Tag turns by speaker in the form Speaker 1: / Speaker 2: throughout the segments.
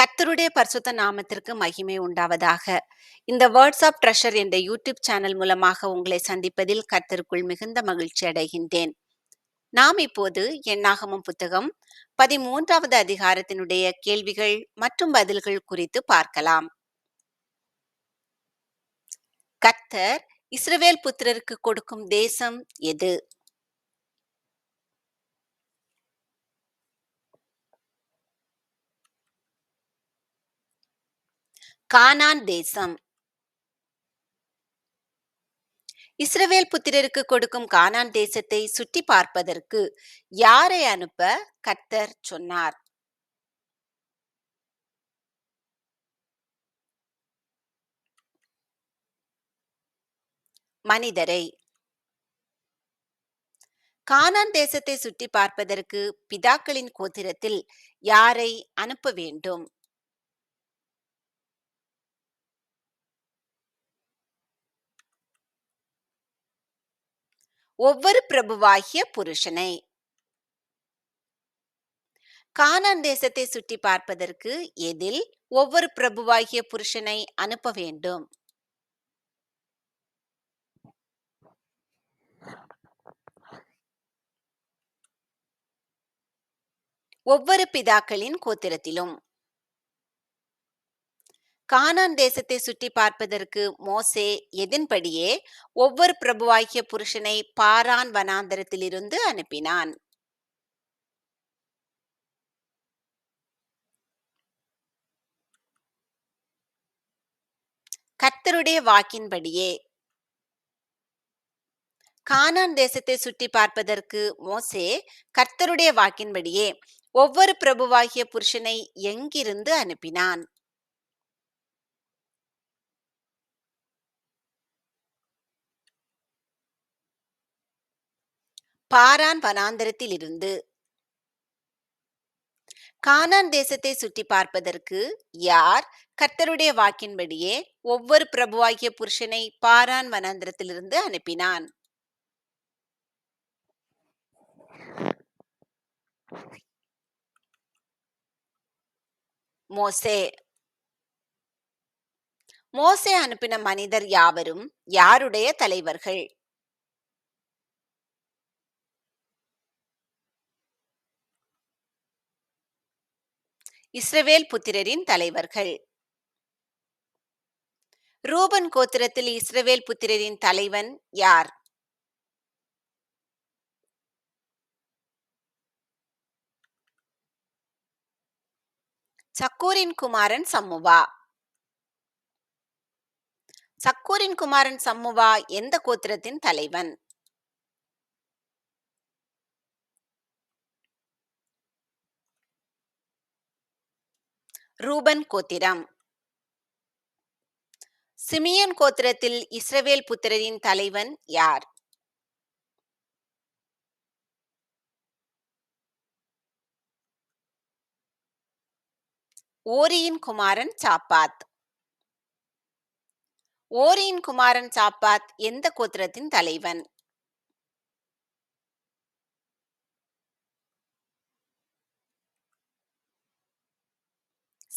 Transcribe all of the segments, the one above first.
Speaker 1: கர்த்தருடைய பரிசுத்த நாமத்திற்கு மகிமை உண்டாவதாக. இந்த வேர்ட்ஸ் ஆஃப் ட்ரெஷர் என்ற யூடியூப் சேனல் மூலமாக உங்களை சந்திப்பதில் கர்த்தருக்குள் மிகுந்த மகிழ்ச்சி அடைகின்றேன். நாம் இப்போது எண்ணாகமும் புத்தகம் பதிமூன்றாவது அதிகாரத்தினுடைய கேள்விகள் மற்றும் பதில்கள் குறித்து பார்க்கலாம். கர்த்தர் இஸ்ரவேல் புத்திரருக்கு கொடுக்கும் தேசம் எது? கானான் தேசம். இஸ்ரவேல் புத்திரருக்கு கொடுக்கும் கானான் தேசத்தை சுற்றி பார்ப்பதற்கு யாரை அனுப்ப கர்த்தர் சொன்னார்? மனிதரை. கானான் தேசத்தை சுற்றி பார்ப்பதற்கு பிதாக்களின் கோத்திரத்தில் யாரை அனுப்ப வேண்டும்? ஒவ்வொரு பிரபுவாகிய புருஷனை. கானான் தேசத்தை சுற்றி பார்ப்பதற்கு எதில் ஒவ்வொரு பிரபுவாகிய புருஷனை அனுப்ப வேண்டும்? ஒவ்வொரு பிதாக்களின் கோத்திரத்திலும். கானான் தேசத்தை சுற்றி பார்ப்பதற்கு மோசே எதின்படியே ஒவ்வொரு பிரபுவாகிய புருஷனை பாரான் வனாந்தரத்திலிருந்து அனுப்பினான். கர்த்தருடைய வாக்கின்படியே கானான் தேசத்தை சுற்றி பார்ப்பதற்கு மோசே கர்த்தருடைய வாக்கின்படியே ஒவ்வொரு பிரபுவாகிய புருஷனை எங்கிருந்து அனுப்பினான்? பாரான் வனாந்தரத்தில் இருந்து கானான் தேசத்தை சுற்றி பார்ப்பதற்கு யார் கர்த்தருடைய வாக்கின்படியே ஒவ்வொரு பிரபுவாகிய புருஷனை பாரான் வனாந்திரத்திலிருந்து அனுப்பினான். மோசே. மோசே அனுப்பின மனிதர் யாவரும் யாருடைய தலைவர்கள்? இஸ்ரவேல் புத்திரரின் தலைவர்கள். ரூபன் கோத்திரத்தில் இஸ்ரவேல் புத்திரரின் தலைவன் யார்? சக்கூரின் குமாரன் சம்முவா. சக்கூரின் குமாரன் சம்முவா எந்த கோத்திரத்தின் தலைவன்? ரூபன் கோத்திரம். சிமியன் கோத்திரத்தில் இஸ்ரவேல் புத்திரரின் தலைவன் யார்? ஓரியின் குமாரன் சாப்பாத். ஓரியின் குமாரன் சாப்பாத் எந்த கோத்திரத்தின் தலைவன்?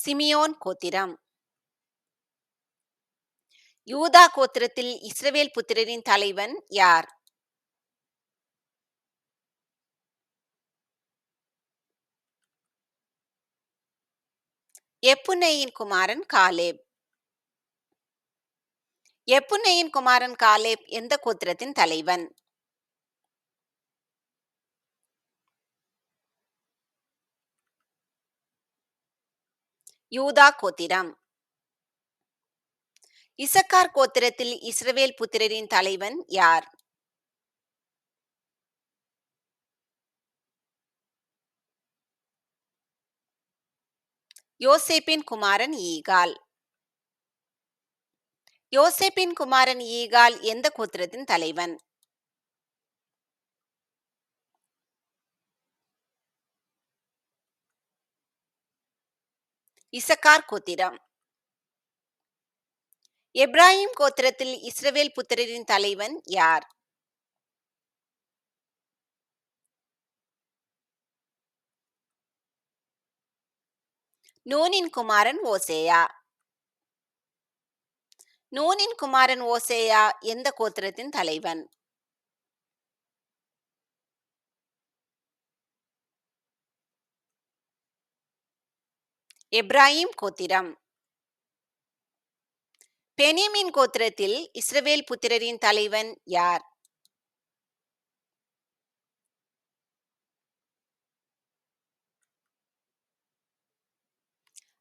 Speaker 1: சிமியோன் கோத்திரம். யூதா கோத்திரத்தில் இஸ்ரவேல் புத்திரரின் தலைவன் யார்? எப்புனையின் குமாரன் காலேப். எப்புனையின் குமாரன் காலேப் எந்த கோத்திரத்தின் தலைவன்? யூதா கோத்திரம். இசக்கார் கோத்திரத்தில் இஸ்ரவேல் புத்திரரின் தலைவன் யார்? யோசேப்பின் குமாரன் ஈகால். யோசேப்பின் குமாரன் ஈகால் எந்த கோத்திரத்தின் தலைவன்? இசக்கார் கோத்திரம். எப்ராஹிம் கோத்திரத்தில் இஸ்ரவேல் புத்திரரின் தலைவன் யார்? நூனின் குமாரன் ஓசேயா. நூனின் குமாரன் ஓசேயா எந்த கோத்திரத்தின் தலைவன்? எப்ராஹிம் கோத்திரம். பெனியமின் கோத்திரத்தில் இஸ்ரவேல் புத்திரரின் தலைவன் யார்?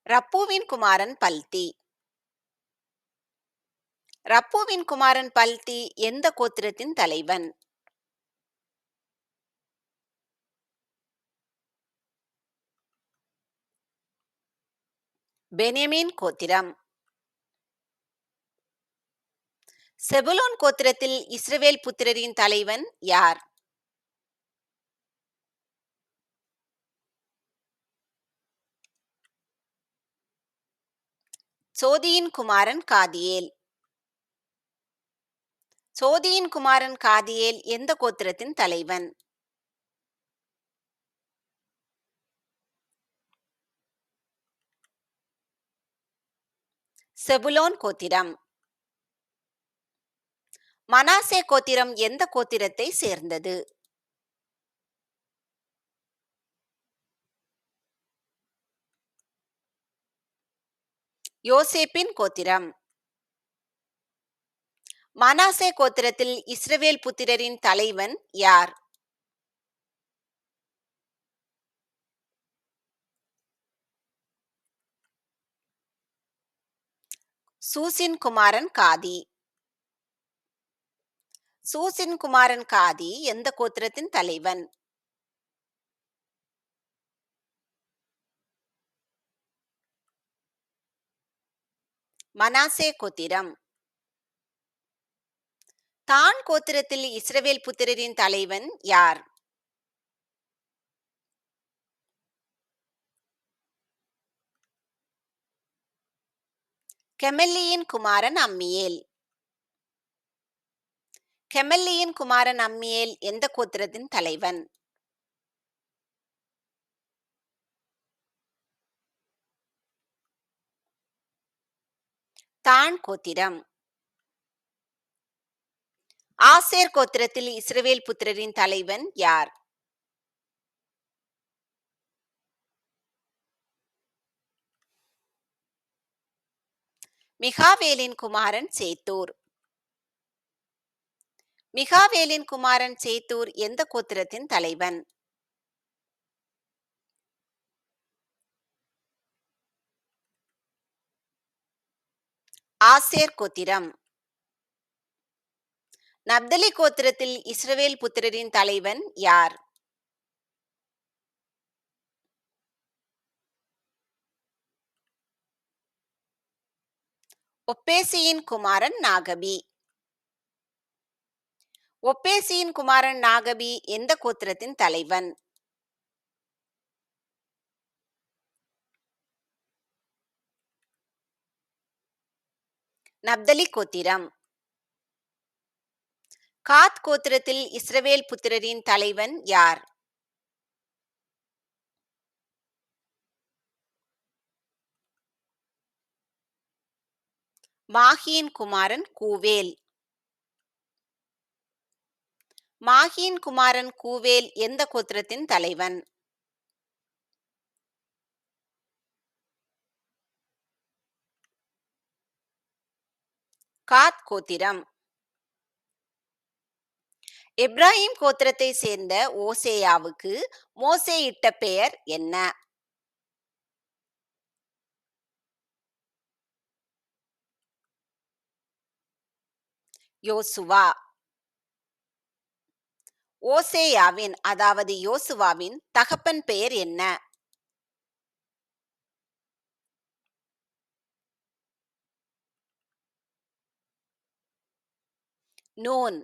Speaker 1: ரப்புவின் குமாரன் பல்தி. ரப்புவின் குமாரன் பல்தி எந்த கோத்திரத்தின் தலைவன்? பெனியமின் கோத்திரம். செபுலோன் கோத்திரத்தில் இஸ்ரவேல் புத்திரரின் தலைவன் யார்? சோதியின் குமாரன் காதியேல். சோதியின் குமாரன் காதியேல் எந்த கோத்திரத்தின் தலைவன்? செபுலோன் கோத்திரம். மனாசே கோத்திரம் எந்த கோத்திரத்தை சேர்ந்தது? யோசேப்பின் கோத்திரம். மனாசே கோத்திரத்தில் இஸ்ரவேல் புத்திரரின் தலைவன் யார்? சூசின் குமாரன் காதி. சூசின் குமாரன் காதி எந்த கோத்திரத்தின் தலைவன்? மனாசே கோத்திரம். தான் கோத்திரத்தில் இஸ்ரவேல் புத்திரரின் தலைவன் யார்? கெமெல்லியின் குமாரன் அம்மியேல். கெமெல்லியின் குமாரன் அம்மியேல் எந்த கோத்திரத்தின் தலைவன்? தான் கோத்திரம். ஆசேர் கோத்திரத்தில் இஸ்ரவேல் புத்திரரின் தலைவன் யார்? மிகாவேலின் குமாரன் சேத்தூர். மிகாவேலின் குமாரன் சேத்தூர் எந்த கோத்திரத்தின் தலைவன்? ஆசேர் கோத்திரம். நப்தலி கோத்திரத்தில் இஸ்ரவேல் புத்திரரின் தலைவன் யார்? ஒப்பேசியின் குமாரன் நாகபி. ஒப்பேசியின் குமாரன் நாகபி எந்த கோத்திரத்தின் தலைவன்? நப்தலி கோத்திரம். காத் கோத்திரத்தில் இஸ்ரவேல் புத்திரரின் தலைவன் யார்? மாகியின் குமாரன் கூவேல். மாகியின் குமாரன் கூவேல் எந்த கோத்திரத்தின் தலைவன்? காத் கோத்திரம். எப்ராஹிம் கோத்திரத்தை சேர்ந்த ஓசேயாவுக்கு மோசே இட்ட பெயர் என்ன? யோசுவா. ஓசேயாவின் அதாவது யோசுவாவின் தகப்பன் பெயர் என்ன? நூன்.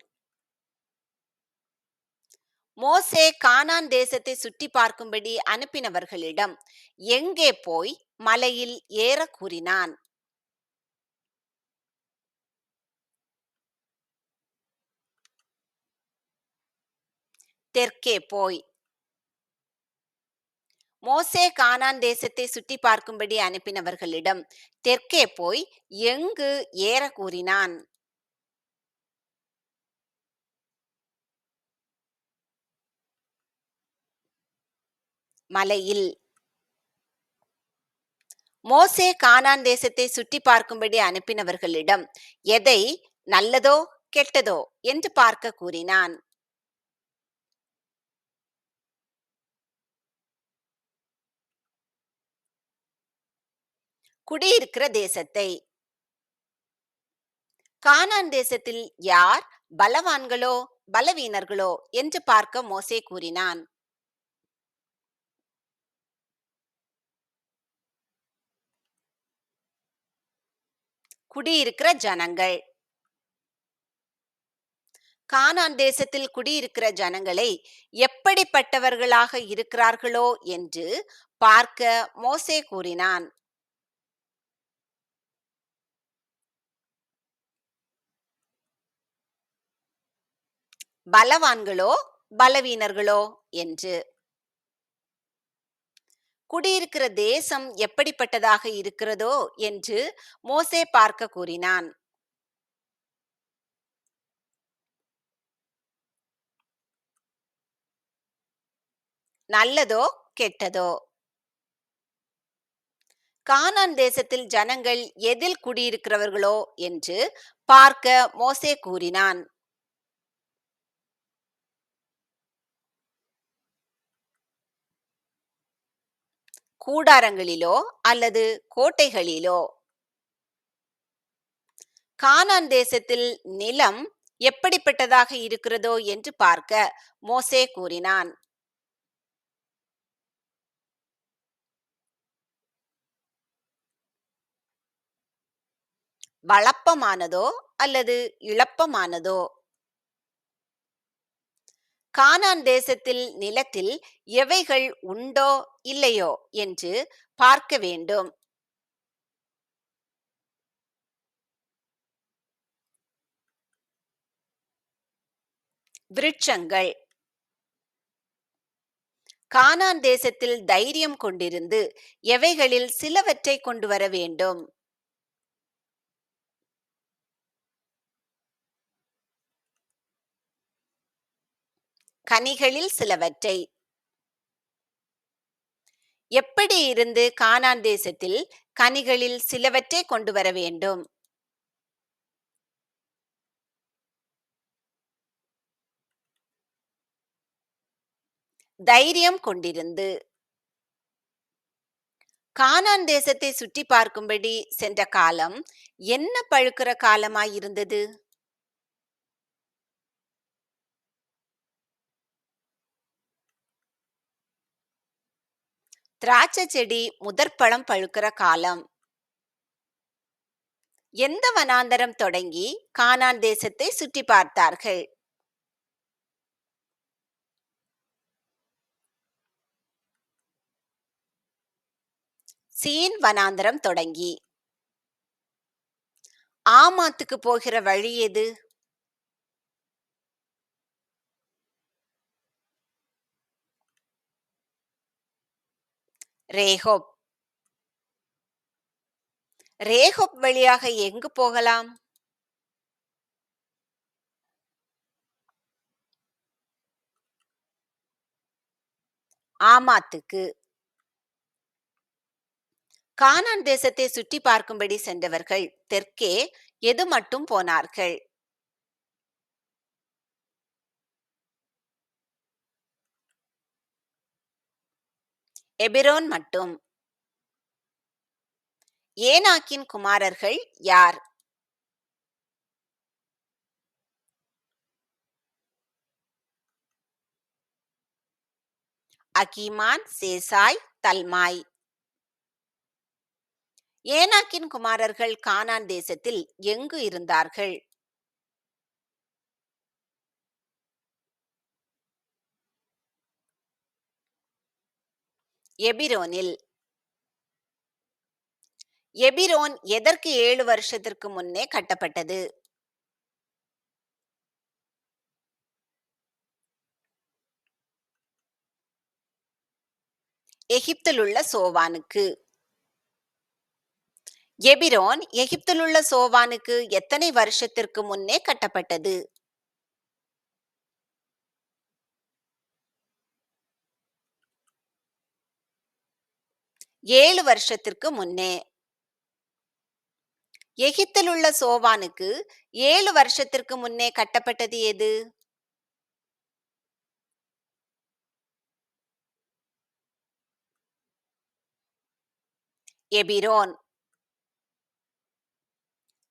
Speaker 1: மோசே கானான் தேசத்தை சுற்றி பார்க்கும்படி அனுப்பினவர்களிடம் எங்கே போய் மலையில் ஏற கூறினான்? தெற்கே போய். மோசே கானான் தேசத்தை சுற்றி பார்க்கும்படி அனுப்பினவர்களிடம் தெற்கே போய் எங்கு? ஏற கூறினான். மலையில். மோசே கானான் தேசத்தை சுற்றி பார்க்கும்படி அனுப்பினவர்களிடம் எதை? நல்லதோ கெட்டதோ? என்று பார்க்க கூறினான். குடியிருக்கிற தேசத்தை. கானான் தேசத்தில் யார் பலவான்களோ பலவீனர்களோ என்று பார்க்க மோசே கூறினான். குடியிருக்கிற ஜனங்கள். கானான் தேசத்தில் குடியிருக்கிற ஜனங்களை எப்படிப்பட்டவர்களாக இருக்கிறார்களோ என்று பார்க்க மோசே கூறினான். பலவான்களோ பலவீனர்களோ என்று. குடியிருக்கிற தேசம் எப்படிப்பட்டதாக இருக்கிறதோ என்று மோசே பார்க்க கூறினான். நல்லதோ கெட்டதோ? கானான் தேசத்தில் ஜனங்கள் எதில் குடியிருக்கிறவர்களோ என்று பார்க்க மோசே கூறினான். கூடாரங்களிலோ அல்லது கோட்டைகளிலோ. கானான் தேசத்தில் நிலம் எப்படிப்பட்டதாக இருக்கிறதோ என்று பார்க்க மோசே கூறினான். வளப்பமானதோ அல்லது இழப்பமானதோ? கானான் தேசத்தில் நிலத்தில் எவைகள் உண்டோ இல்லையோ என்று பார்க்க வேண்டும். விருட்சங்கள். கானான் தேசத்தில் தைரியம் கொண்டிருந்து எவைகளில் சிலவற்றை கொண்டு வர வேண்டும்? கனிகளில் சிலவற்றை. எப்படி இருந்து கானான் தேசத்தில் கனிகளில் சிலவற்றை கொண்டு வர வேண்டும்? தைரியம் கொண்டிருந்து. கானான் தேசத்தை சுற்றி பார்க்கும்படி சென்ற காலம் என்ன பழுக்கிற காலமாயிருந்தது? திராட்சை செடி முதற்பழம் பழுக்கிற காலம். எந்த வனாந்தரம் தொடங்கி கானான் தேசத்தை சுற்றி பார்த்தார்கள்? சீன் வனாந்தரம் தொடங்கி. ஆமாத்துக்கு போகிற வழி எது? ரேஹோப். ரேஹோப் வழியாக எங்கு போகலாம்? ஆமாத்துக்கு. கானான் தேசத்தை சுற்றி பார்க்கும்படி சென்றவர்கள் தெற்கே எது மட்டும் போனார்கள்? எபிரோன் மட்டும். ஏனாக்கின் குமாரர்கள் யார்? அகீமான் சேசாய் தல்மாய். ஏனாக்கின் குமாரர்கள் கானான் தேசத்தில் எங்கு இருந்தார்கள்? எபிரோனில். எபிரோன் எதற்கு ஏழு வருஷத்திற்கு முன்னே கட்டப்பட்டது? எகிப்திலுள்ள சோவானுக்கு. எபிரோன் எகிப்திலுள்ள சோவானுக்கு எத்தனை வருஷத்திற்கு முன்னே கட்டப்பட்டது? ஏழு வருஷத்திற்கு முன்னே. எகிப்திலுள்ள சோவானுக்கு ஏழு வருஷத்திற்கு முன்னே கட்டப்பட்டது எது? எபிரோன்.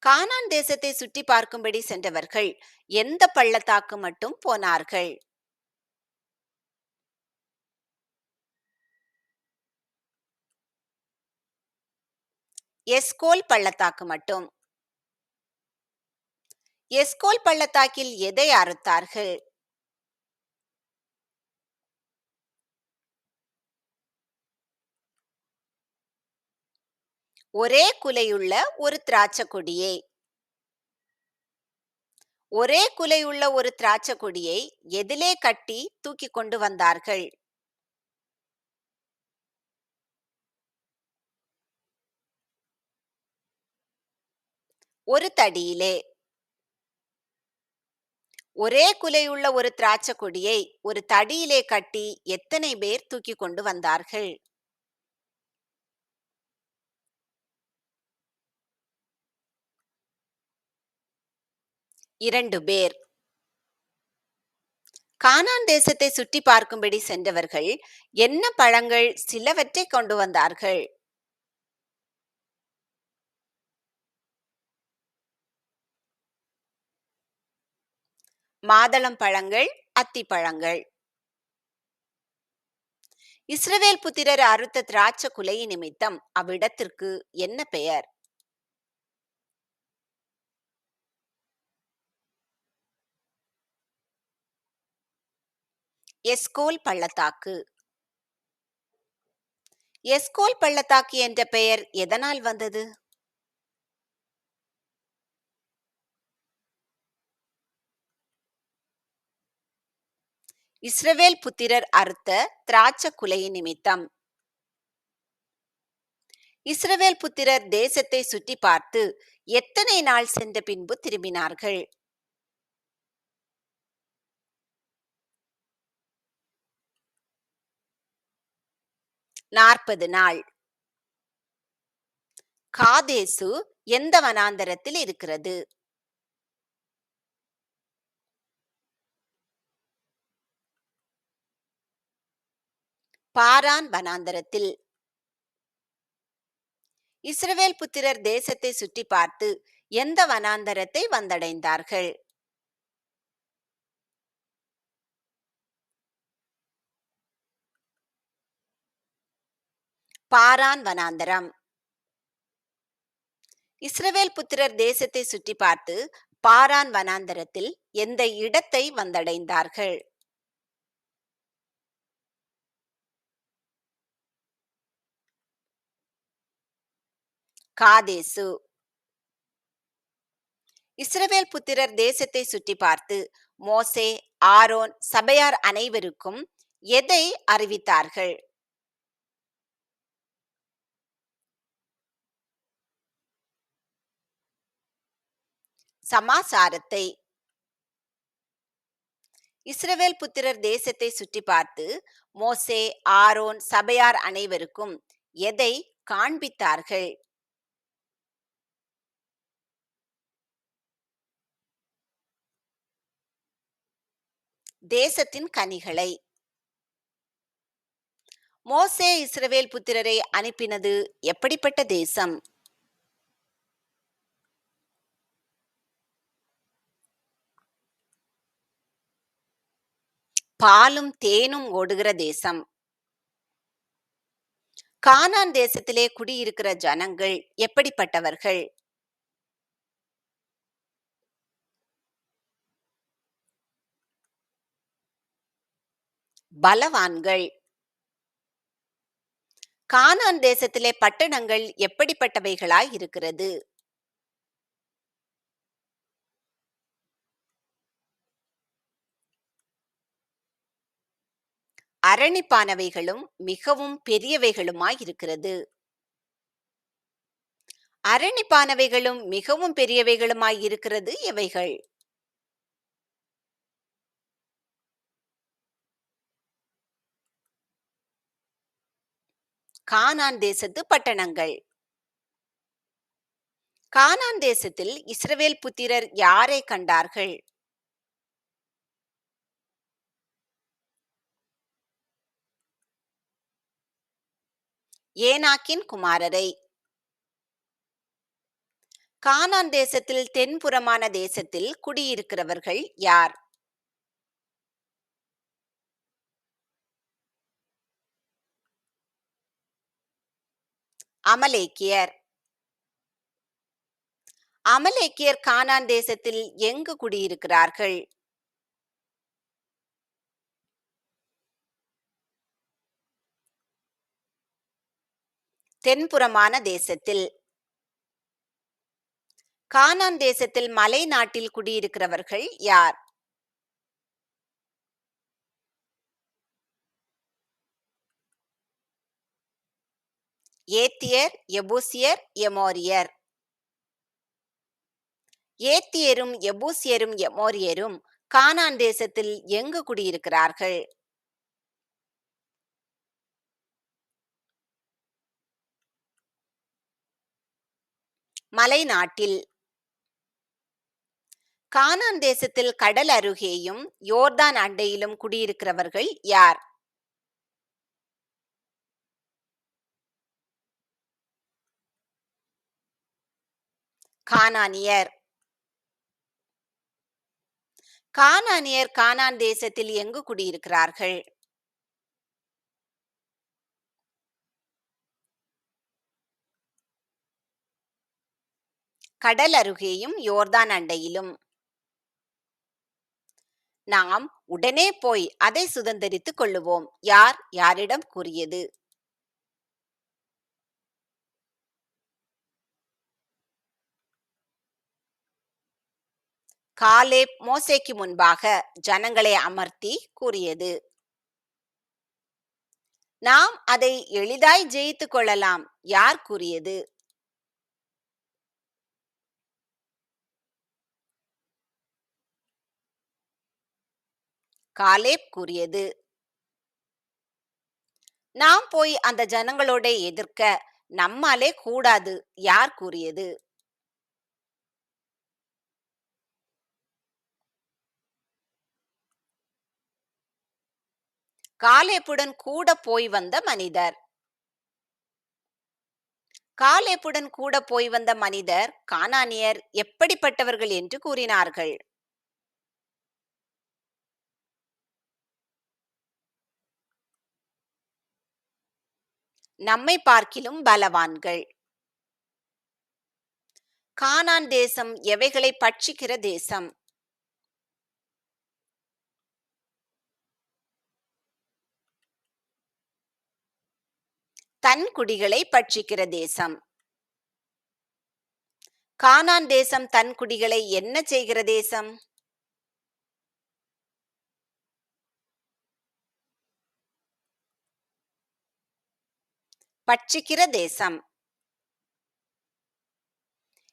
Speaker 1: கானான் தேசத்தை சுற்றி பார்க்கும்படி சென்றவர்கள் எந்த பள்ளத்தாக்கு மட்டும் போனார்கள்? எஸ்கோல் பள்ளத்தாக்கு மட்டும். எஸ்கோல் பள்ளத்தாக்கில் எதை அறுத்தார்கள்? ஒரே குலையுள்ள ஒரு திராட்சை கொடியை ஒரே குலையுள்ள ஒரு திராட்சை கொடியை எதிலே கட்டி தூக்கி கொண்டு வந்தார்கள். ஒரு தடியிலே. ஒரே குலையுள்ள ஒரு திராட்சை கொடியை ஒரு தடியிலே கட்டி எத்தனை பேர் தூக்கி கொண்டு வந்தார்கள்? இரண்டு பேர். கானான் தேசத்தை சுற்றி பார்க்கும்படி சென்றவர்கள் என்ன பழங்கள் சிலவற்றை கொண்டு வந்தார்கள்? மாதளம் பழங்கள் அத்தி பழங்கள். இஸ்ரவேல் புத்திரர் அறுத்த திராட்சை குலை நிமித்தம் அவ்விடத்திற்கு என்ன பெயர்? எஸ்கோல் பள்ளத்தாக்கு. எஸ்கோல் பள்ளத்தாக்கு என்ற பெயர் எதனால் வந்தது? இஸ்ரவேல் புத்திரர் அறுத்த திராட்ச குலை நிமித்தம். இஸ்ரவேல் புத்திரர் தேசத்தை சுற்றி பார்த்து எத்தனை நாள் சென்ற பின்பு திரும்பினார்கள்? நாற்பது நாள். காதேசு எந்த வனாந்தரத்தில் இருக்கிறது? பாரான் வனாந்தரத்தில். இஸ்ரவேல் புத்திரர் தேசத்தை சுற்றி பார்த்து எந்த வனாந்தரத்தை வந்தடைந்தார்கள்? பாரான் வனாந்தரம். இஸ்ரவேல் புத்திரர் தேசத்தை சுற்றி பார்த்து பாரான் வனாந்தரத்தில் எந்த இடத்தை வந்தடைந்தார்கள்? காதேசு. இஸ்ரவேல் புத்திரர் தேசத்தை சுற்றி பார்த்து மோசே ஆரோன் சபையார் அனைவருக்கும் எதை அறிவித்தார்கள்? சமாசாரத்தை. இஸ்ரவேல் புத்திரர் தேசத்தை சுற்றி பார்த்து மோசே ஆரோன் சபையார் அனைவருக்கும் எதை காண்பித்தார்கள்? தேசத்தின் கனிகளை. மோசே இஸ்ரவேல் புத்திரரை அனுப்பினது எப்படிப்பட்ட தேசம்? பாலும் தேனும் ஓடுகிற தேசம். கானான் தேசத்திலே குடியிருக்கிற ஜனங்கள் எப்படிப்பட்டவர்கள்? பலவான்கள். கானான் தேசத்திலே பட்டணங்கள் எப்படிப்பட்டவைகளாய் இருக்கிறது? அரணிப்பானவைகளும் மிகவும் பெரியவைகளுமாய் இருக்கிறது. அரணிப்பானவைகளும் மிகவும் பெரியவைகளுமாய் இருக்கிறது எவைகள்? கானான் தேசத்து பட்டணங்கள். கானான் தேசத்தில் இஸ்ரவேல் புத்திரர் யாரை கண்டார்கள்? ஏனாக்கின் குமாரரை. கானான் தேசத்தில் தென்புறமான தேசத்தில் குடியிருக்கிறவர்கள் யார்? அமலேக்கியர். அமலேக்கியர் கானான் தேசத்தில் எங்கு குடியிருக்கிறார்கள்? தென்புறமான தேசத்தில். கானான் தேசத்தில் மலை நாட்டில் குடியிருக்கிறவர்கள் யார்? ஏத்தியர் எபூசியர் எமோரியர். ஏத்தியரும் எபூசியரும் எமோரியரும் கானான் தேசத்தில் எங்கு குடியிருக்கிறார்கள்? மலை நாட்டில். கானான் தேசத்தில் கடல் அருகேயும் யோர்தான் அண்டையிலும் குடியிருக்கிறவர்கள் யார்? கானானியர். கானானியர் கானான் தேசத்தில் எங்கு குடியிருக்கிறார்கள்? கடல் அருகேயும் யோர்தான் அண்டையிலும். நாம் உடனே போய் அதை சுதந்திரித்துக் கொள்ளுவோம். யார்? யாரிடம் கூறியது? காலேப் மோசேக்கு முன்பாக ஜனங்களை அமர்த்தி கூறியது. நாம் அதை எளிதாய் ஜெயித்துக் கொள்ளலாம் யார் கூறியது? காலேப் கூறியது. நாம் போய் அந்த ஜனங்களோட எதிர்க்க நம்மாலே கூடாது யார் கூறியது? காலேப்புடன் கூட போய் வந்த மனிதர். காலேப்புடன் கூட போய் வந்த மனிதர் கானானியர் எப்படிப்பட்டவர்கள் என்று கூறினார்கள்? நம்மை பார்க்கிலும் பலவான்கள். கானான் தேசம் எவைகளை பட்சிக்கிற தேசம்? தன் குடிகளை பட்சிக்கிற தேசம். கானான் தேசம் தன் குடிகளை என்ன செய்கிற தேசம்? பட்சிக்கிற தேசம்.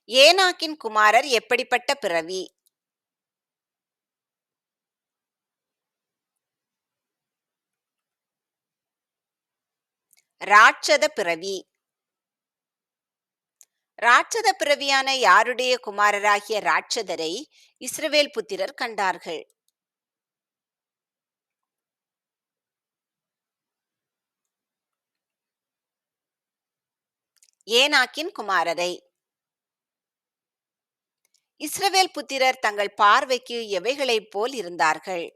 Speaker 1: ஏனாக்கின் குமாரர் எப்படிப்பட்ட பிறவி? ராட்சத பிறவி. ராட்சத பிறவியான யாருடைய குமாரராகிய ராட்சதரை இஸ்ரவேல் புத்திரர் கண்டார்கள். ஏனாக்கின் குமாரரை. இஸ்ரவேல் புத்திரர் தங்கள் பார்வைக்கு எவைகளைப் போல் இருந்தார்கள்?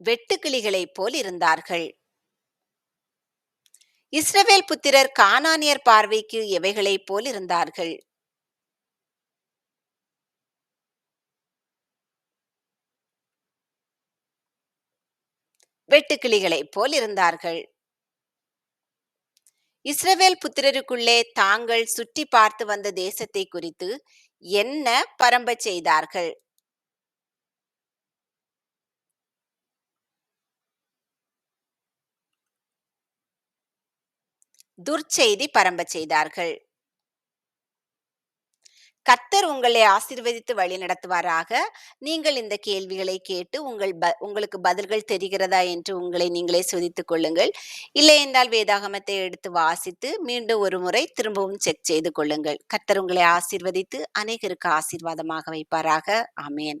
Speaker 1: வெட்டுக்கிளிகளைப் போல் இருந்தார்கள். இஸ்ரவேல் புத்திரர் கானானியர் பார்வைக்கு எவைகளைப் போல் இருந்தார்கள்? வெட்டுக்கிளிகளைப் போல் இருந்தார்கள். இஸ்ரவேல் புத்திரருக்குள்ளே தாங்கள் சுற்றி பார்த்து வந்த தேசத்தை குறித்து என்ன பரம்பச் செய்தார்கள்? துர்ச்செய்தி பரம்பச் செய்தார்கள். கத்தர் உங்களை ஆசீர்வதித்து வழி நடத்துவாராக. நீங்கள் இந்த கேள்விகளை கேட்டு உங்கள் ப உங்களுக்கு பதில்கள் தெரிகிறதா என்று உங்களை நீங்களே சோதித்துக் கொள்ளுங்கள். இல்லை என்றால் வேதாகமத்தை எடுத்து வாசித்து மீண்டும் ஒரு முறை திரும்பவும் செக் செய்து கொள்ளுங்கள். கர்த்தர் உங்களை ஆசிர்வதித்து அநேகருக்கு ஆசீர்வாதமாக வைப்பாராக. ஆமேன்.